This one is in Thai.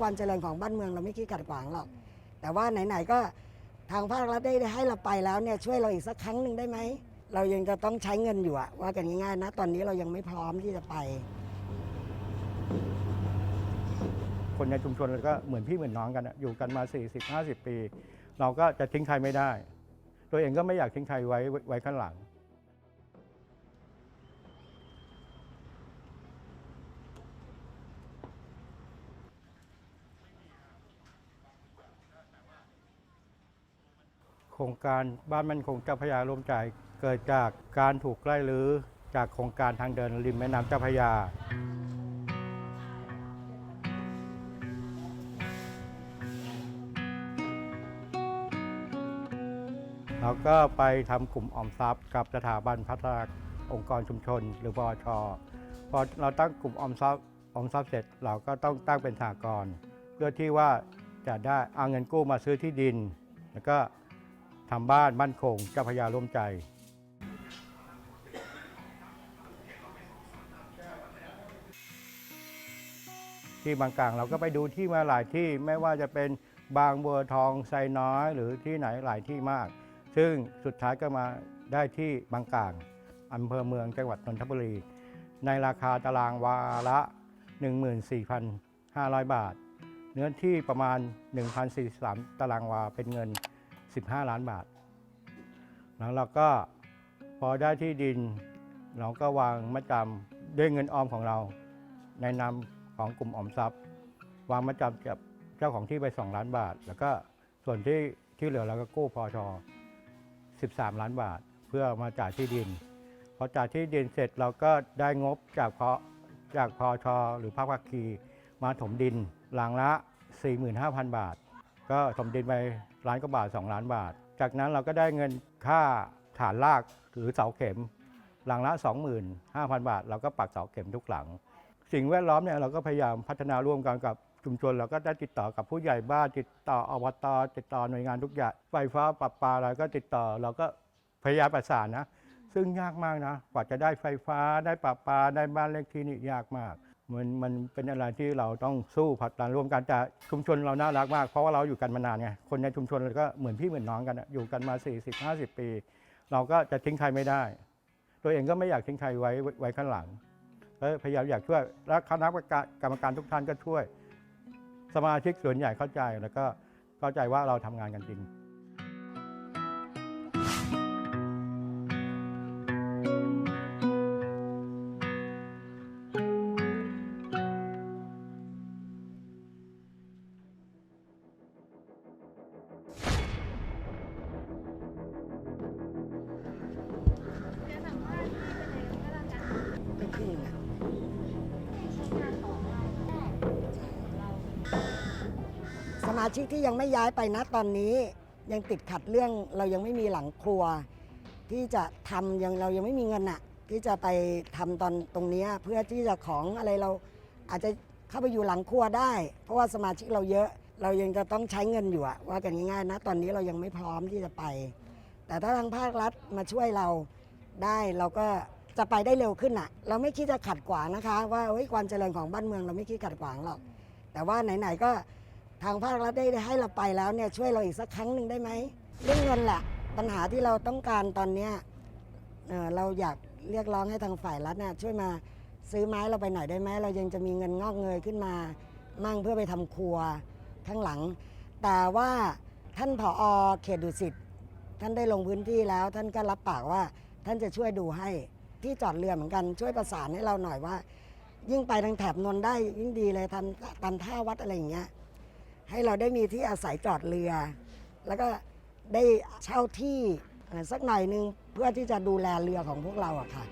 ความเจริญของบ้านเมืองเราไม่คิดขัดขวางหรอก แต่ว่าไหนๆก็ทางภาครัฐได้ให้เราไปแล้วเนี่ยช่วยเราอีกสักครั้งหนึ่งได้ไหม เรายังจะต้องใช้เงินอยู่อะว่ากันง่ายๆนะตอนนี้เรายังไม่พร้อมที่จะไป คนในชุมชนเราก็เหมือนพี่เหมือนน้องกันอะอยู่กันมา 40-50 ปี เราก็จะทิ้งใครไม่ได้ ตัวเองก็ไม่อยากทิ้งใครไว้ไว้ข้างหลัง ครงการบ้านมั่นคงเจ้าพระยาร่วมใจเกิดจากการถูกไล่รื้อจากโครงการทางเดินริมแม่น้ำเจ้าพระยา เราก็ไปทำกลุ่มออมทรัพย์ กับสถาบันพัฒนาองค์กรชุมชน หรือปอชพอเราตั้งกลุ่มออมทรัพย์ออมทรัพย์เสร็จเราก็ต้องตั้งเป็นสหกรณ์เพื่อที่ว่าจะได้เอาเงินกู้มาซื้อที่ดิน แล้วก็ ทำบ้านมั่นคงเจ้าพระยาร่วมใจที่บางกลางเราก็ไปดูที่มาหลายที่ไม่ว่าจะเป็นบางบัวทองไซน้อยหรือที่ไหนหลายที่มาก ซึ่งสุดท้ายก็มาได้ที่บางกลางอำเภอเมืองจังหวัดนนทบุรี ในราคาตารางวาละ 14,500 บาท เนื้อที่ประมาณ 1,043 ตารางวาเป็นเงิน 15 ล้านบาท แล้วเราก็พอได้ที่ดิน เราก็วางมัดจำด้วยเงินออมของเรา ในนามของกลุ่มออมทรัพย์ วางมัดจำกับเจ้าของที่ไป 2 ล้านบาท แล้วก็ส่วนที่ที่เหลือเราก็กู้พอชอ13 ล้านบาท เพื่อมาจ่ายที่ดิน พอจ่ายที่ดินเสร็จเราก็ได้งบจากพอจากพอชอหรือภาคภาคีมาถมดินหลังละ 45,000 บาท ก็ถมดินไปล้านกว่าบาท 2 ล้านบาท จากนั้นเราก็ได้เงินค่าฐานรากหรือเสาเข็ม หลังละ 25,000 บาท เราก็ปักเสาเข็มทุกหลัง สิ่งแวดล้อมเนี่ยเราก็พยายามพัฒนาร่วมกันกับชุมชนเราก็ได้ติดต่อกับผู้ใหญ่บ้านติดต่ออบตติดต่อหน่วยงานทุกอย่างไฟฟ้าปรับปาอะไรก็ติดต่อเราก็พยายามประสานนะ ซึ่งยากมากนะกว่าจะได้ไฟฟ้าได้ปรับปาได้บ้านเลขที่นี่ยากมาก มันมันเป็นอะไรที่เราต้องสู้ผลักดันร่วมกันแต่ชุมชนเราน่ารักมาก เพราะว่าเราอยู่กันมานานไงคนในชุมชนเราก็เหมือนพี่เหมือนน้องกันอะอยู่กันมา 40-50 ปี เราก็จะทิ้งใครไม่ได้ ตัวเองก็ไม่อยากทิ้งใครไว้ไว้ข้างหลังแล้วพยายามอยากช่วยและคณะกรรมการทุกท่านก็ช่วย สมาชิกส่วนใหญ่เข้าใจแล้วก็เข้าใจว่าเราทำงานกันจริง มาชิกที่ยังไม่ย้ายไปนะตอนนี้ ยังติดขัดเรื่องเรายังไม่มีหลังครัว ที่จะทำยังเรายังไม่มีเงินอะที่จะไปทำตอนตรงนี้เพื่อที่จะของอะไรเราอาจจะเข้าไปอยู่หลังครัวได้ เพราะว่าสมาชิกเราเยอะเรายังจะต้องใช้เงินอยู่อะว่ากันง่ายๆนะตอนนี้เรายังไม่พร้อมที่จะไป แต่ถ้าทางภาครัฐมาช่วยเราได้เราก็จะไปได้เร็วขึ้นอะเราไม่คิดจะขัดขวางนะคะ ว่าเฮ้ยความเจริญของบ้านเมืองเราไม่คิดขัดขวางหรอกแต่ว่าไหนๆก็ ทางภาครัฐได้ให้เราไปแล้วเนี่ยช่วยเราอีกสักครั้งหนึ่งได้ไหมเรื่องเงินแหละปัญหาที่เราต้องการตอนเนี้ยเอ่อเราอยากเรียกร้องให้ทางฝ่ายรัฐน่ยช่วยมาซื้อไม้เราไปหน่อยได้ไหมเรายังจะมีเงินงอกเงยขึ้นมามั่งเพื่อไปทำครัวข้างหลัง แต่ว่าท่านผอเขตดุสิต ท่านได้ลงพื้นที่แล้ว ท่านก็รับปากว่าท่านจะช่วยดูให้ที่จอดเรือเหมือนกันช่วยประสานให้เราหน่อยว่า ยิ่งไปทางแถบนนท์ได้ยิ่งดีเลยทำตามท่าวัดอะไรอย่างเงี้ย ให้เราได้มีที่อาศัยจอดเรือ แล้วก็ได้เช่าที่สักหน่อยหนึงเพื่อที่จะดูแลเรือของพวกเราอะค่ะ